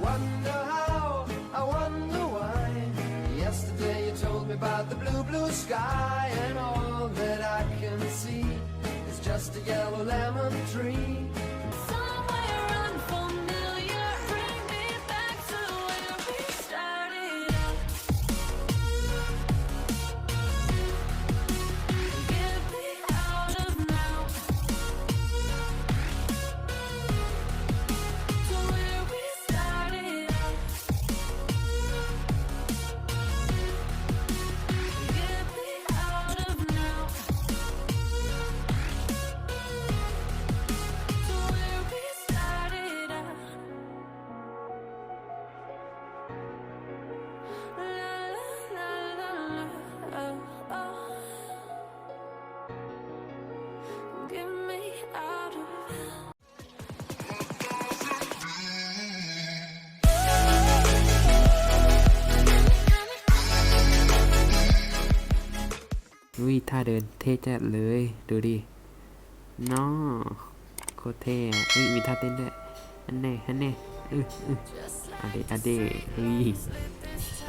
wonder how, I wonder why. Yesterday you told me about the blue, blue sky, and all that I can see is just a yellow lemon tree. วิท่าเดินเท่จัดเลย ดูดิน้อโคตรเท่อะอุ้ยมีท่าเต้นด้วยอันแน่อันแน่เออเอออะเดอะเดเฮ้ย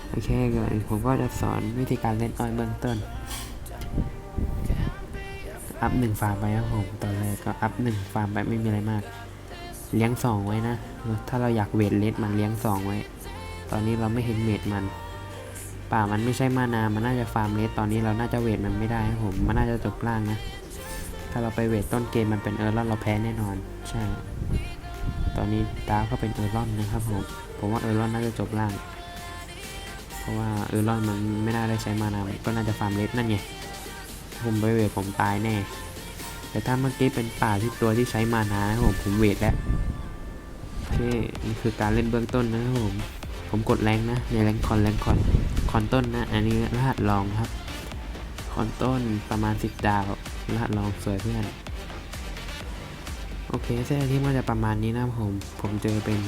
โอเคก่อนผมก็จะสอนวิธีการเล่นอ้อยเบื้องต้น อัพหนึ่งฟาร์มไปครับผมตอนแรกก็อัพหนึ่งฟาร์มไปไม่มีอะไรมาก เลี้ยงสองไว้นะ ถ้าเราอยากเวทเลสมันเลี้ยงสองไว้ ตอนนี้เราไม่เห็นเวทมัน ป่ามันไม่ใช่มานา มันน่าจะฟาร์มเลสตอนนี้เราน่าจะเวทมันไม่ได้ครับผม มันน่าจะจบล่างนะ ถ้าเราไปเวทต้นเกมมันเป็นเออร์ลอนเราแพ้แน่นอน ใช่ ตอนนี้ดาวก็เป็นเออร์ลอนนะครับผม ผมว่าเออร์ลอนน่าจะจบล่าง เพราะว่าเออรอนมันไม่น่าได้ใช้มานาก็น่าจะฟาร์มเลสนั่นไงผมไปเวทผมตายแน่ แต่ถ้าเมื่อกี้เป็นป่าที่ตัวที่ใช้มานานผมผมเวทแล้วโอเคนี่คือการเล่นเบื้องต้นนะครับผมผมกดแรงนะในแรงคอนแรงคอนคอนต้นนะ อันนี้รหัสรองครับ คอนต้นประมาณ 10 ดาว รหัสรองสวยเพื่อน โอเคเส้นที่มันจะประมาณนี้นะผม ผมเจอเป็น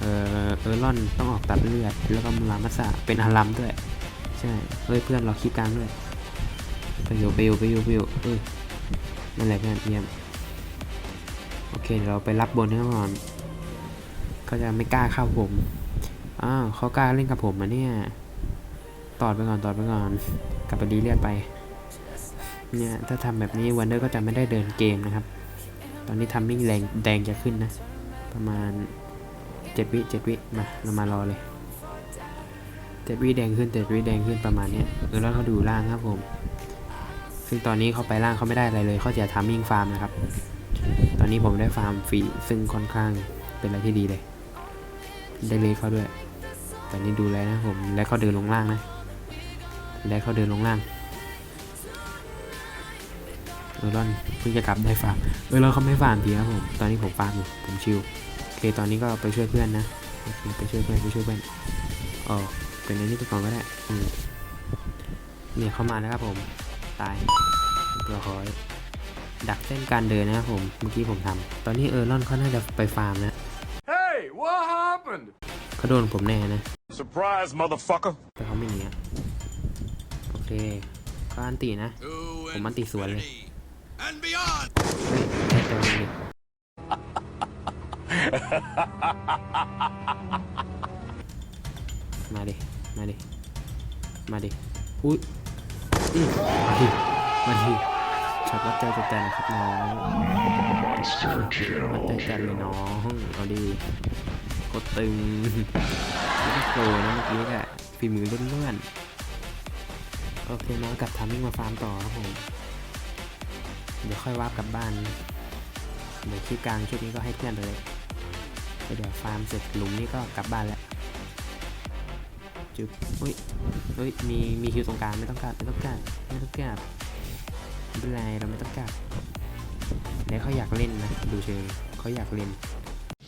เออเออร์ลอนต้องออกตัดเลือด แล้วก็มูรามัสะเป็นอารัมด้วย ใช่เฮ้ยเพื่อนเราคลิปกลางด้วยไปอยู่ไปอยู่ไปอยู่ไปอยู่เออนั่นแหละเพื่อนเยี่ยมโอเคเดี๋ยวเราไปรับบนให้ก่อนเขาจะไม่กล้าเข้าผมอ้าวเขากล้าเล่นกับผมมาเนี่ยตอดไปก่อนตอดไปก่อนกลับไปดีเลียดไปเนี่ยถ้าทำแบบนี้วันเดอร์ก็จะไม่ได้เดินเกมนะครับ ตอนนี้ทำมิ่งแรงแดงจะขึ้นนะ ประมาณ เจ็ดวิเจ็ดวิมาเรามารอเลยเจ็ดวิแดงขึ้นเจ็ดวิแดงขึ้นประมาณนี้เออแล้วเขาดูล่างครับผม ซึ่งตอนนี้เขาไปล่างเขาไม่ได้อะไรเลยเขาจะทำมิ่งฟาร์มนะครับ ตอนนี้ผมได้ฟาร์มฟรีซึ่งค่อนข้างเป็นอะไรที่ดีเลย ได้เลยเขาด้วยตอนนี้ดูแลนะผมและเขาเดินลงล่างนะและเขาเดินลงล่างเออรอนเพิ่งจะกลับได้ฟาร์มเออรอนเขาไม่ฟาร์มทีครับผม ตอนนี้ผมฟาร์มอยู่ผมชิล ตอนนี้ก็ไปช่วยเพื่อนนะโอเคไปช่วยเพื่อนไปช่วยเพื่อนอ๋อเป็นในนี้ไปก่อนก็ได้อืมเนี่ยเข้ามาแล้วครับผมตายเรียบร้อยดักเส้นการเดินนะครับผมเมื่อกี้ผมทำตอนนี้เออรอนเขาน่าจะไปฟาร์มนะ Hey, what happened? เขาโดนผมแน่นะ Surprise, motherfucker. แต่เขาไม่หนีอะโอเคก็อันตีนะ ผมอันตีสวนเลย and beyond. เฮ้ยได้ตัวนึงดิ มาดิ มาดิ มาดิอุ้ยมาดิ มาดิช็อตวัดใจจัดๆนะครับน้องวัดใจจัดเลยน้อง เอาดิโคตรตึงไม่ได้โกนะเมื่อกี้แหละฝีมือเล้วนๆ โอเคน้องกลับทำมิ่งมาฟาร์มต่อครับผม เดี๋ยวค่อยวาร์ปกลับบ้าน เดี๋ยวคลิปกลางชุดนี้ก็ให้เพื่อนไปเลย เดี๋ยวฟาร์มเสร็จหลุมนี้ก็กลับบ้านแล้วจุ๊บอุ้ยเฮ้ย มี มีคิวตรงกลางไม่ต้องการไม่ต้องการไม่ต้องการไม่เป็นไรเราไม่ต้องการแล้วเขาอยากเล่นนะ ดูเชิงเขาอยากเล่น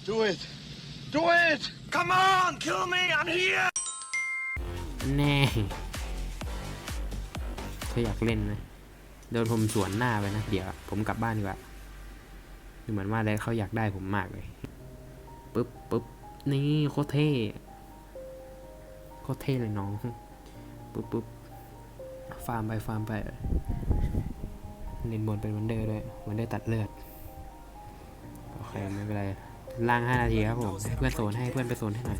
Do it. Do it. Come on, kill me. I'm here. แน่เขาอยากเล่นนะโดนผมสวนหน้าไปนะ เดี๋ยวผมกลับบ้านดีกว่าดูเหมือนว่าแล้วเขาอยากได้ผมมากเลย ปึ๊บปึ๊บนี่โคตรเท่โคตรเท่เลยน้องปึ๊บปึ๊บฟาร์มไปฟาร์มไปเล่นบนเป็นวันเดอร์ด้วยวันเดอร์ตัดเลือดโอเคไม่เป็นไรล่างห้านาทีครับผมให้เพื่อนโซนให้เพื่อนไปโซนให้หน่อย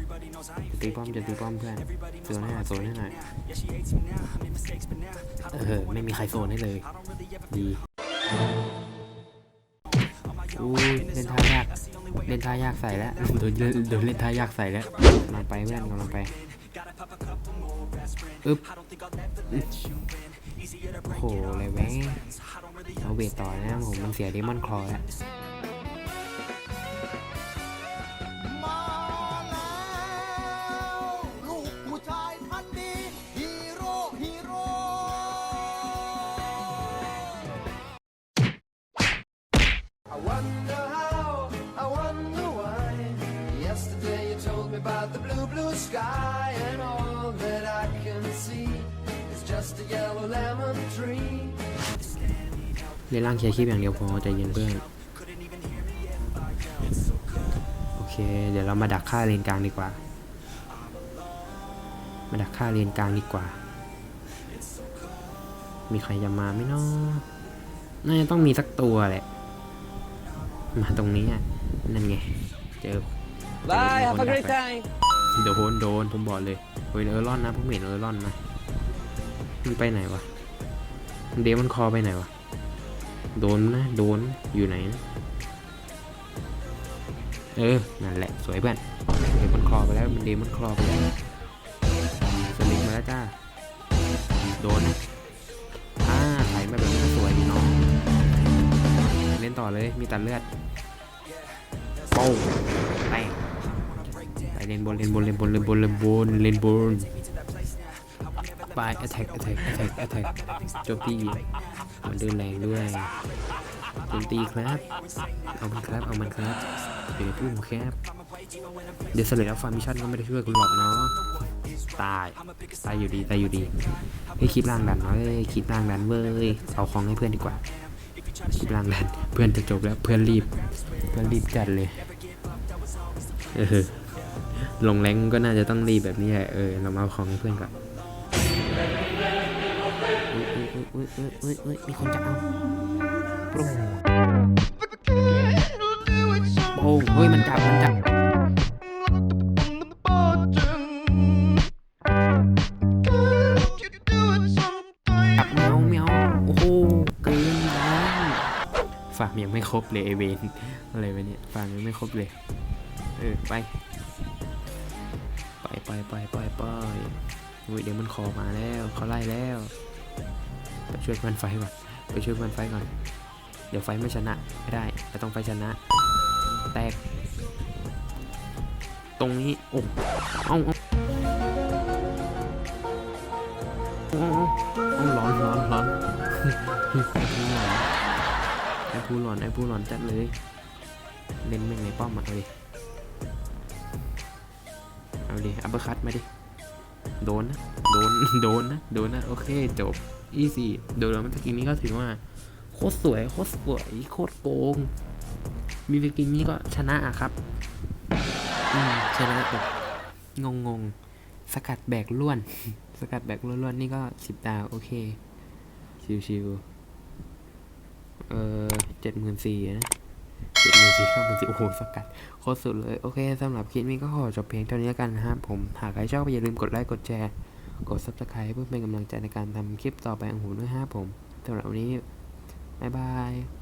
จะตีป้อมจะตีป้อมเพื่อนโซนให้หน่อยโซนให้หน่อยเออไม่มีใครโซนให้เลย ดีอุ้ยเล่นท่ายาก เล่นท่ายากใส่แล้วโดนโดนเล่นท่ายากใส่แล้วกำลังไปเพื่อนกำลังไปอึ๊บโอ้โหอะไรแม่งเอาเวทต่อนะผมมันเสียเดมอนคลอแล้ว about the blue, blue sky, and all that I can see is just a yellow lemon tree. เรียนร่างเคลียร์คลิปอย่างเดียวพอใจเย็นเพื่อนโอเค เดี๋ยวเรามาดักฆ่าเลนกลางดีกว่า มาดักฆ่าเลนกลางดีกว่า มีใครจะมาไหมเนาะน่าจะต้องมีสักตัวแหละ มาตรงนี้อะนั่นไง เจอ Bye have a great time โดนโดนผมบอกเลยเฮ้ยเออร์ลอนนะผมเห็นเออร์ลอนนะมันไปไหนวะเดมอนคอไปไหนวะโดนนะโดนอยู่ไหนนะเออนั่นแหละสวยเพื่อนเดมอนคลอไปแล้วมันเดมอนคลอไปแล้วสลิงมาแล้วจ้าโดนนะอ่าไถมาแบบนี้ก็สวยดีเนาะเล่นต่อเลยมีตัดเลือดโป้งไปไป เล่นบนเล่นบนเล่นบนเล่นบนเล่นบนเล่นบนไป attack attack attack attack โจมตีมันเดินแรงด้วยโจมตีครับ เอามันครับ เอามันครับเดี๋ยวพุ่มครับ เดี๋ยวเสร็จแล้วฟาร์มิชั่นก็ไม่ได้ช่วยคุณหรอกเนาะ ตาย ตายอยู่ดี ตายอยู่ดีเฮ้คลิปล่างดันเนาะคลิปล่างดันเว้ย เอาของให้เพื่อนดีกว่าคลิปล่างดัน เพื่อนจะจบแล้ว เพื่อนรีบ เพื่อนรีบจัดเลย เออ ลงแรงก็น่าจะต้องรีบแบบนี้แหละเออเรามาเอาของให้เพื่อนก่อนอุ้ยอุ้ยอุ้ยอุ้ยอุ้ยอุ้ยมีคนจะเอาโปร่งโอ้เฮ้ยมันจับมันจับจับแมวแมวโอ้โหเกินแล้วฝากยังไม่ครบเลยไอเวนอะไรไปเนี่ยฝากยังไม่ครบเลย เออไป ไปไปไปไปไปอุ้ยเดี๋ยวมันคอมาแล้วเขาไล่แล้วไปช่วยเพื่อนไฟก่อนไปช่วยเพื่อนไฟก่อน เดี๋ยวไฟไม่ชนะไม่ได้เราต้องไฟชนะ แตก ตรงนี้โอ้เอาเอาเอาเอาเอาร้อนร้อนร้อนไอ้ผู้หลอนไอ้ผู้หลอนจัดเลย เล่นแม่งในป้อมอะเอาดิ เอาดิอัปเปอร์คัตมาดิ โดนนะ โดน โดนนะ โดนนะ โอเค จบ อีซี่โดยรวมสกินนี้ก็ถือว่า โคตรสวย โคตรสวย โคตรโกง มีสกินนี้ก็ชนะอะครับ อืมชนะแบบงงงสกัดแบกล้วน สกัดแบกล้วนๆนี่ก็สิบดาว โอเค ชิวๆเออเจ็ดหมื่นสี่นะ เจ็ดหมื่นสี่เข้าหมื่นสี่โอ้โหสกัดโคตรสุดเลย โอเคสำหรับคลิปนี้ก็ขอจบเพียงเท่านี้กันนะครับผม หากใครชอบอย่าลืมกดไลค์กดแชร์กด subscribe เพื่อเป็นกำลังใจในการทำคลิปต่อไปของผมด้วยครับผมสำหรับวันนี้ บ๊ายบาย